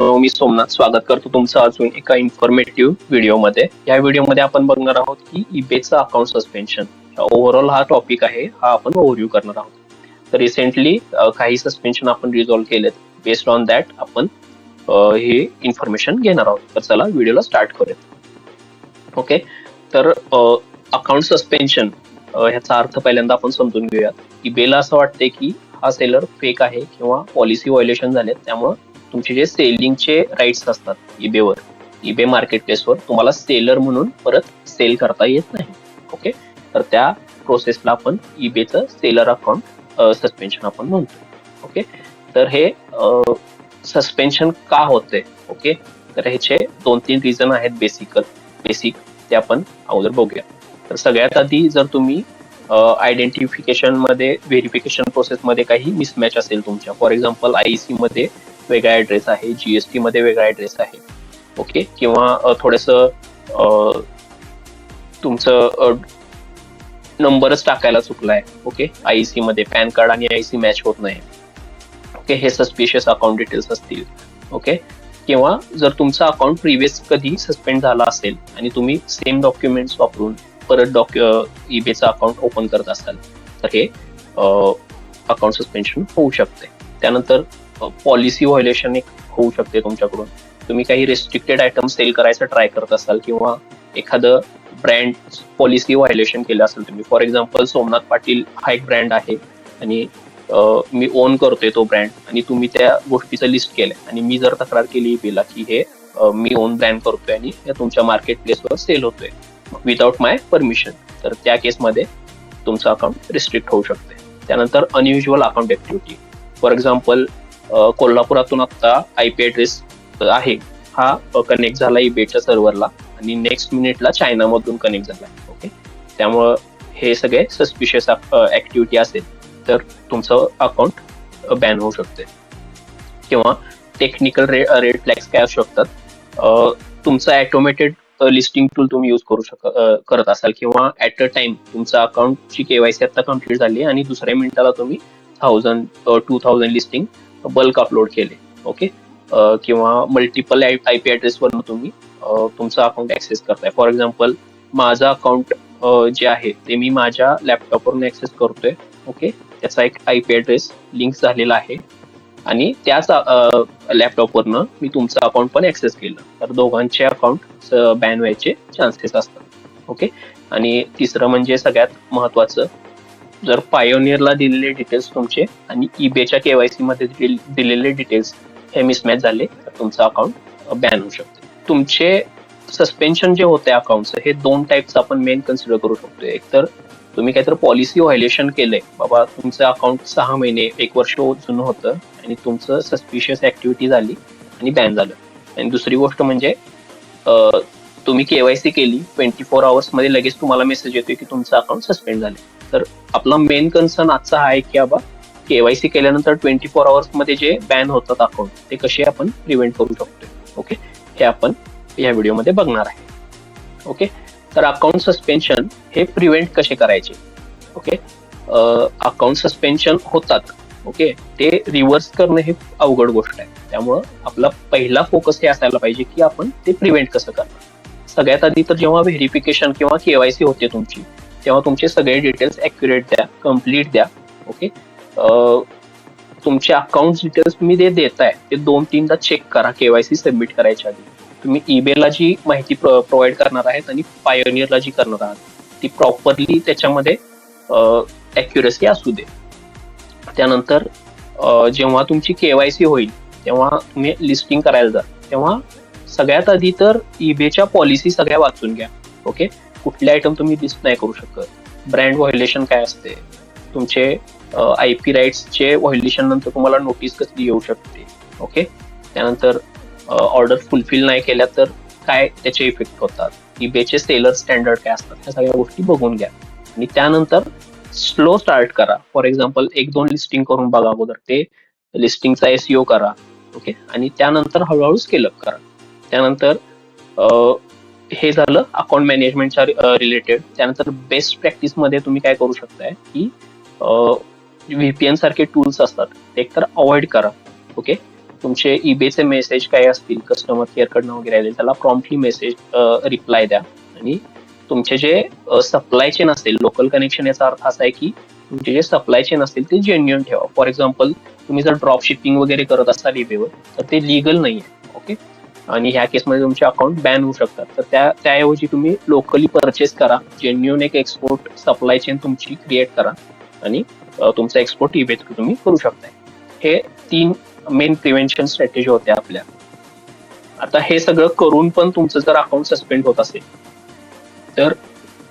मी सोमनाथ स्वागत करतो तुमचं अजून एका इन्फॉर्मेटिव्ह व्हिडिओमध्ये या व्हिडिओमध्ये आपण बघणार आहोत की इबेचं अकाउंट सस्पेन्शन ओव्हरऑल हा टॉपिक आहे हा आपण ओव्हरव्ह्यू करणार आहोत. तर रिसेंटली काही सस्पेन्शन आपण रिझॉल्व्ह केलेत. बेस्ड ऑन दॅट आपण हे इन्फॉर्मेशन घेणार आहोत. तर चला व्हिडिओला स्टार्ट करूयात. ओके तर अकाउंट सस्पेन्शन ह्याचा अर्थ पहिल्यांदा आपण समजून घेऊयात. इबेला असं वाटते की हा सेलर फेक आहे किंवा पॉलिसी व्हायोलेशन झाले त्यामुळं तुमचे जे सेलिंगचे राईट्स असतात इबेवर इबे मार्केट प्लेसवर तुम्हाला सेलर म्हणून परत सेल करता येत नाही. ओके तर त्या प्रोसेसला आपण इबेचं सेलर अकाउंट सस्पेन्शन आपण म्हणतो. ओके तर हे सस्पेन्शन का होते ओके तर ह्याचे दोन तीन रिझन आहेत बेसिकल बेसिक ते आपण अगोदर बघूया. तर सगळ्यात आधी जर तुम्ही आयडेंटिफिकेशनमध्ये व्हेरिफिकेशन प्रोसेस मध्ये काही मिसमॅच असेल तुमच्या. फॉर एक्झाम्पल आयसी मध्ये वेगळा ऍड्रेस आहे जीएसटी मध्ये वेगळा ऍड्रेस आहे. ओके किंवा थोडस तुमचं नंबरच टाकायला चुकलाय. ओके आयसी मध्ये पॅन कार्ड आणि आयसी मॅच होत नाही. ओके हे सस्पिशियस अकाउंट डिटेल्स असतील. ओके किंवा जर तुमचं अकाउंट प्रिव्हियस कधी सस्पेंड झाला असेल आणि तुम्ही सेम डॉक्युमेंट्स वापरून परत डॉक्यु ईबेचं अकाउंट ओपन करत असाल तर हे अकाउंट सस्पेन्शन होऊ शकते त्यानंतर पॉलिसी व्हायलेशन एक होऊ शकते तुमच्याकडून. तुम्ही काही रेस्ट्रिक्टेड आयटम सेल करायचं ट्राय करत असाल किंवा एखादं ब्रँड पॉलिसी व्हायलेशन केलं असेल तुम्ही. फॉर एक्झाम्पल सोमनाथ पाटील हा एक ब्रँड आहे आणि मी ओन करतोय तो ब्रँड आणि तुम्ही त्या गोष्टीचं लिस्ट केलं आणि मी जर तक्रार केली बिला की हे मी ओन ब्रँड करतोय आणि तुमच्या मार्केट प्लेसवर सेल होतोय विदाउट माय परमिशन तर त्या केसमध्ये तुमचं अकाउंट रिस्ट्रिक्ट होऊ शकते त्यानंतर unusual account activity for example कोल्हापुरातून आता आय पी ऍड्रेस आहे. हा कनेक्ट झाला इबेच्या सर्व्हरला आणि नेक्स्ट मिनिटला चायनामधून कनेक्ट झाला. ओके त्यामुळं हे सगळे सस्पिशियस ऍक्टिव्हिटी असेल तर तुमचं अकाउंट बॅन होऊ शकते. किंवा टेक्निकल रे रेड फ्लॅग्स काय असू शकतात. तुमचं ॲटोमेटेड लिस्टिंग टूल तुम्ही यूज करू शक करत असाल किंवा ऍट अ टाइम तुमचा अकाउंटची केवायसी आता कंप्लीट झाली आणि दुसऱ्या मिनिटाला तुम्ही thousand two thousand listing bulk upload केले ओके किंवा मल्टिपल आय पी ॲड्रेसवरून तुम्ही तुमचं अकाउंट ऍक्सेस करताय. फॉर एक्झाम्पल माझं अकाउंट जे आहे ते मी माझ्या लॅपटॉपवरून ऍक्सेस करतोय ओके त्याचा एक आय पी ॲड्रेस लिंक झालेला आहे. आणि त्याच लॅपटॉपवरनं मी तुमचं अकाउंट पण ऍक्सेस केलं. तर दोघांचे अकाउंट बॅन व्हायचे चान्सेस असतात ओके आणि तिसरं म्हणजे सगळ्यात महत्वाचं जर पायोनियरला दिलेले डिटेल्स तुमचे आणि ईबेच्या केवायसी मध्ये दिल- दिलेले डिटेल्स हे मिसमॅच झाले तर तुमचं अकाउंट बॅन होऊ शकते. तुमचे सस्पेन्शन जे होते अकाउंटचं हे दोन टाईप्स आपण मेन कन्सिडर करू शकतो. एक तर तुम्ही काहीतरी पॉलिसी व्हायलेशन केलंय. बाबा तुमचं अकाउंट सहा महिने एक वर्ष जुनं होतं आणि तुमचं सस्पिशियस ऍक्टिव्हिटी झाली आणि बॅन झालं. आणि दुसरी गोष्ट म्हणजे तुम्ही केवायसी केली ट्वेंटी फोर आवर्समध्ये लगेच तुम्हाला मेसेज येतोय की तुमचं अकाउंट सस्पेंड झाले तर आपला मेन कन्सर्न आजचा हा आहे की बाबा केवायसी केल्यानंतर ट्वेंटी फोर आवर्समध्ये जे बॅन होतात अकाउंट ते कसे आपण प्रिव्हेंट करू शकतो ओके हे आपण या व्हिडिओमध्ये बघणार आहे. ओके तर अकाउंट सस्पेन्शन हे प्रिव्हेंट कसे करायचे? ओके अकाउंट सस्पेन्शन होतात. ओके ते रिव्हर्स करणं हे अवघड गोष्ट आहे. त्यामुळं आपला पहिला फोकस हे असायला पाहिजे की आपण ते प्रिव्हेंट कसं करणार? सगळ्यात आधी तर जेव्हा व्हेरिफिकेशन किंवा केवायसी होते तुमची तेव्हा तुमचे सगळे डिटेल्स ॲक्युरेट द्या कंप्लीट द्या ओके तुमचे अकाउंट डिटेल्स तुम्ही जे देताय ते दोन तीनदा चेक करा केवायसी सबमिट करायच्या आधी. तुम्ही ईमेलला जी माहिती प्रोव्हाइड करणार आहेत आणि पायोनियरला जी करणार आहात ती प्रॉपरली त्याच्यामध्ये ॲक्युरेसी असू दे. त्यानंतर जेव्हा तुमची केवायसी होईल तेव्हा तुम्ही लिस्टिंग करायला जा. तेव्हा सगळ्यात आधी तर ईबेच्या पॉलिसी सगळ्या वाचून घ्या ओके कुठले आयटम तुम्ही लिस्ट नाही करू शकत. ब्रँड व्हायोलेशन काय असते? तुमचे आय पी राईट्सचे व्हायोलेशन नंतर तुम्हाला नोटीस कसली येऊ शकते. ओके त्यानंतर ऑर्डर फुलफिल नाही केल्या तर काय त्याचे इफेक्ट होतात? ईबेचे सेलर स्टँडर्ड काय असतात? ह्या सगळ्या गोष्टी बघून घ्या. आणि त्यानंतर स्लो स्टार्ट करा. फॉर एक्झाम्पल एक दोन लिस्टिंग करून बघा अगोदर. ते लिस्टिंगचा एसईओ करा. ओके आणि त्यानंतर हळूहळू स्केलअप करा. त्यानंतर हे झालं अकाउंट मॅनेजमेंटच्या रिलेटेड त्यानंतर बेस्ट प्रॅक्टिसमध्ये तुम्ही काय करू शकताय की व्हीपीएन सारखे टूल्स असतात ते एकतर अवॉइड करा. ओके तुमचे ईबेचे मेसेज काय असतील कस्टमर केअर कडनं वगैरे आले त्याला प्रॉम्प्टली मेसेज रिप्लाय द्या. आणि तुमचे जे सप्लाय चेन असेल लोकल कनेक्शन याचा अर्थ असा आहे की तुमचे जे सप्लाय चेन असतील ते जेन्युअन ठेवा. फॉर एक्झाम्पल तुम्ही जर ड्रॉप शिपिंग वगैरे करत असाल ईबेवर तर ते लिगल नाही आहे ओके आणि ह्या केसमध्ये तुमचे अकाउंट बॅन होऊ शकतात. तर त्या त्याऐवजी तुम्ही लोकली परचेस करा. जेन्युन एक एक्सपोर्ट सप्लाय चेन तुमची क्रिएट करा. आणि तुमचा एक्सपोर्ट इबे थ्रू तुम्ही करू शकताय. हे तीन मेन प्रिव्हेन्शन स्ट्रॅटेजी होत्या आपल्या. आता हे सगळं करून पण तुमचं जर अकाउंट सस्पेंड होत असेल तर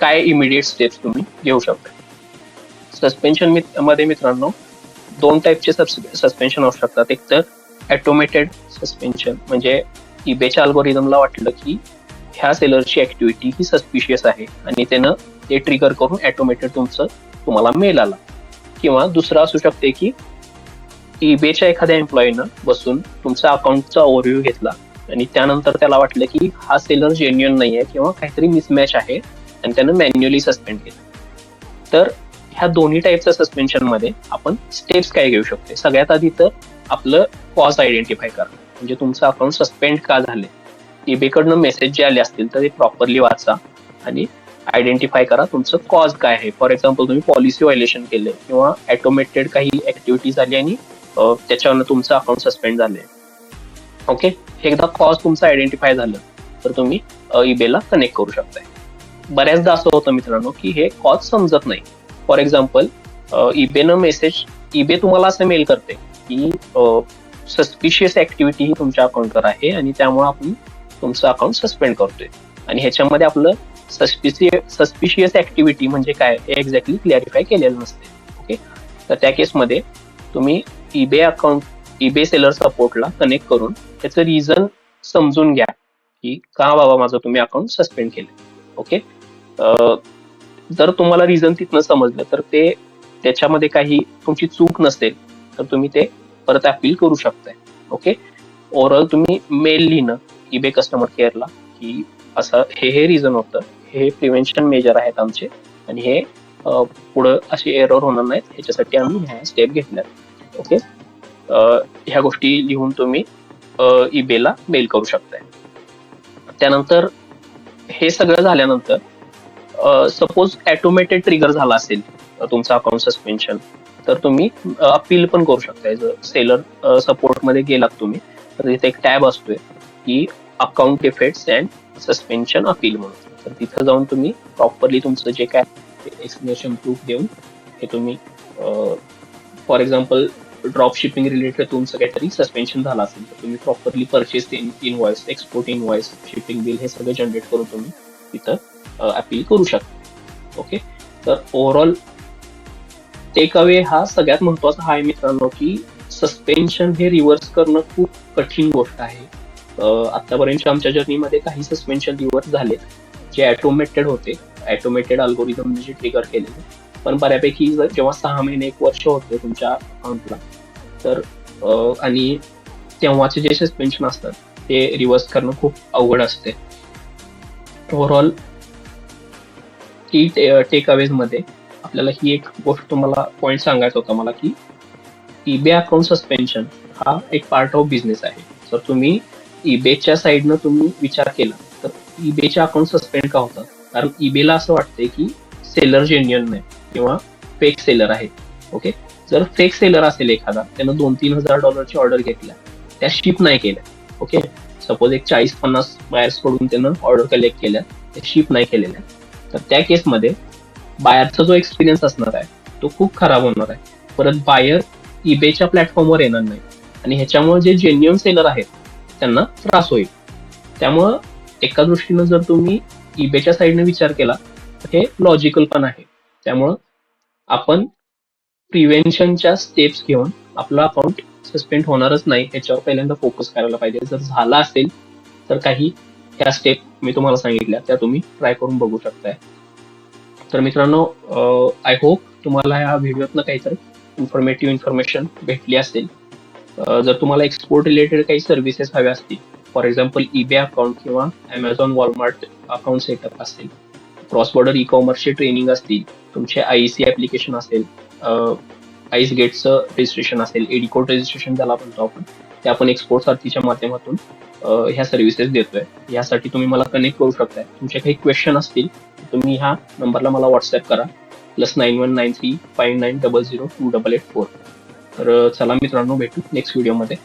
काय इमिडिएट स्टेप्स तुम्ही घेऊ शकता सस्पेन्शनमध्ये मित्रांनो दोन टाईपचे सस्पेन्शन असू शकतात. एक तर ॲटोमेटेड सस्पेन्शन म्हणजे इबेच्या अल्गोरिदमला वाटलं की ह्या सेलरची ऍक्टिव्हिटी ही सस्पिशियस आहे आणि त्यानं ते ट्रिगर करून ऍटोमेटेड तुमचं तुम्हाला मेल आला. किंवा दुसरं असू शकते की ईबेच्या एखाद्या एम्प्लॉईनं बसून तुमचा अकाउंटचा ओव्हरव्ह्यू घेतला आणि त्यानंतर त्याला वाटलं की हा सेलर जेन्युअन नाही आहे किंवा काहीतरी मिसमॅच आहे आणि त्यानं मॅन्युअली सस्पेंड केलं. तर ह्या दोन्ही टाईपच्या सस्पेन्शनमध्ये आपण स्टेप्स काय घेऊ शकतो? सगळ्यात आधी तर आपलं कॉज आयडेंटिफाय करणं. म्हणजे तुमचं अकाउंट सस्पेंड का झाले ईबेकडनं मेसेज जे आले असतील तर ते प्रॉपरली वाचा आणि आयडेंटिफाय करा तुमचं कॉज काय आहे. फॉर एक्झाम्पल तुम्ही पॉलिसी व्हायलेशन केले किंवा ऍटोमेटेड काही ऍक्टिव्हिटी झाली आणि त्याच्यावरनं तुमचं अकाउंट सस्पेंड झाले ओके एकदा कॉज तुमचं आयडेंटिफाय झालं तर तुम्ही ईबेला कनेक्ट करू शकताय. बऱ्याचदा असं होतं मित्रांनो की हे कॉज समजत नाही. फॉर एक्झाम्पल ईबेनं मेसेज ईबे तुम्हाला असं मेल करते की सस्पिशियस ऍक्टिव्हिटी ही तुमच्या अकाउंटवर आहे आणि त्यामुळे आपण तुमचं अकाउंट सस्पेंड करतोय. आणि ह्याच्यामध्ये आपलं सस्पिशियस सस्पिशियस ऍक्टिव्हिटी म्हणजे काय? हे एक्झॅक्टली क्लॅरिफाय केलेलं नसते. ओके तर त्या केसमध्ये तुम्ही ईबे अकाउंट ईबे सेलर सपोर्टला कनेक्ट करून त्याचं रिझन समजून घ्या की का बाबा माझं तुम्ही अकाउंट सस्पेंड केलं ओके जर तुम्हाला रिझन तिथनं समजलं तर ते त्याच्यामध्ये काही तुमची चूक नसेल तर तुम्ही ते परत अपील करू शकताय. ओके ओव्हरऑल तुम्ही मेल लिहिणं इबे कस्टमर केअरला की असं हे हे रिझन होतं. हे प्रिव्हेन्शन मेजर आहेत आमचे. आणि हे पुढं असे एरर होणार नाहीत. ह्याच्यासाठी आम्ही ह्या स्टेप घेतल्यात. ओके ह्या गोष्टी लिहून तुम्ही ईबेला मेल करू शकताय. त्यानंतर हे सगळं झाल्यानंतर सपोज ऍटोमेटेड ट्रिगर झाला असेल तुमचा तुमचं अकाउंट सस्पेन्शन तर तुम्ही अपील पण करू शकताय. जर सेलर सपोर्टमध्ये गेलात तुम्ही तर तिथे एक टॅब असतोय की account effects and suspension appeal म्हणून. तर तिथं जाऊन तुम्ही प्रॉपरली तुमचं जे काय एक्सप्लेनेशन प्रूफ देऊन हे तुम्ही for example drop shipping related तुमचं काहीतरी सस्पेन्शन झालं असेल तर तुम्ही properly purchase invoice export invoice shipping bill हे सगळं जनरेट करून तुम्ही तिथं अपील करू शकता. ओके तर ओव्हरऑल टेक अवे हा सगळ्यात महत्त्वाचा आहे मित्रांनो की सस्पेन्शन हे रिव्हर्स करणं खूप कठीण गोष्ट आहे. आतापर्यंत आमच्या जर्नीमध्ये काही सस्पेन्शन रिव्हर्स झाले जे ॲटोमेटेड होते. ॲटोमेटेड अल्गोरिदम जे ट्रिगर केलेले. पण बऱ्यापैकी जर जेव्हा सहा महिने एक वर्ष होते तुमच्या अकाउंटला तर आणि तेव्हाचे जे सस्पेन्शन असतात ते रिव्हर्स करणं खूप अवघड असते. ओव्हरऑल की टेक अवेजमध्ये आपल्याला ही एक गोष्ट तुम्हाला पॉईंट सांगायचा होता मला की ईबे अकाउंट सस्पेन्शन हा एक पार्ट ऑफ बिझनेस आहे. जर तुम्ही ईबेच्या साईडनं तुम्ही विचार केला तर ईबेचे अकाउंट सस्पेंड का होतात? कारण ईबेला असं वाटतंय की सेलर जेन्युअन नाही किंवा फेक सेलर आहे. ओके जर फेक सेलर असेल एखादा त्यानं दोन तीन हजार डॉलरची ऑर्डर घेतल्या त्या शिप नाही केल्या. ओके सपोज एक चाळीस पन्नास बायर्सकडून त्यानं ऑर्डर कलेक्ट केल्या त्या शिप नाही केलेल्या. तर त्या केसमध्ये बायरचा जो एक्सपिरियन्स असणार आहे तो खूप खराब होणार आहे. परत बायर ईबेच्या प्लॅटफॉर्मवर येणार नाही. आणि ह्याच्यामुळे जे जेन्युअन सेलर आहेत त्यांना त्रास होईल. त्यामुळं एका दृष्टीनं जर तुम्ही ईबेच्या साईडने विचार केला तर हे लॉजिकल पण आहे. त्यामुळं आपण प्रिव्हेन्शनच्या स्टेप्स घेऊन आपला अकाउंट सस्पेंड होणारच नाही याच्यावर पहिल्यांदा फोकस करायला पाहिजे. जर झाला असेल तर काही ह्या स्टेप मी तुम्हाला सांगितल्या त्या तुम्ही ट्राय करून बघू शकताय. तर मित्रांनो आय होप तुम्हाला ह्या व्हिडिओतनं काहीतरी इन्फॉर्मेटिव्ह इन्फॉर्मेशन भेटली असेल. जर तुम्हाला एक्सपोर्ट रिलेटेड काही सर्व्हिसेस हव्या असतील फॉर एक्झाम्पल ईबे अकाउंट किंवा अमेझॉन वॉलमार्ट अकाउंट सेटअप असेल क्रॉस बॉर्डर ई कॉमर्सची ट्रेनिंग असतील तुमचे आय सी ऍप्लिकेशन असेल आईस गेटचं रजिस्ट्रेशन असेल एडिकोड रजिस्ट्रेशन ज्याला म्हणतो आपण ते आपण एक्सपोर्ट सारथीच्या माध्यमातून ह्या सर्व्हिसेस देतोय. यासाठी तुम्ही मला कनेक्ट करू शकताय. तुमचे काही क्वेश्चन असतील तुम्ही ह्या नंबरला मला व्हॉट्सअप करा. Plus nine one nine three five nine double zero two double eight four. तर चला मित्रांनो भेटू नेक्स्ट व्हिडिओमध्ये.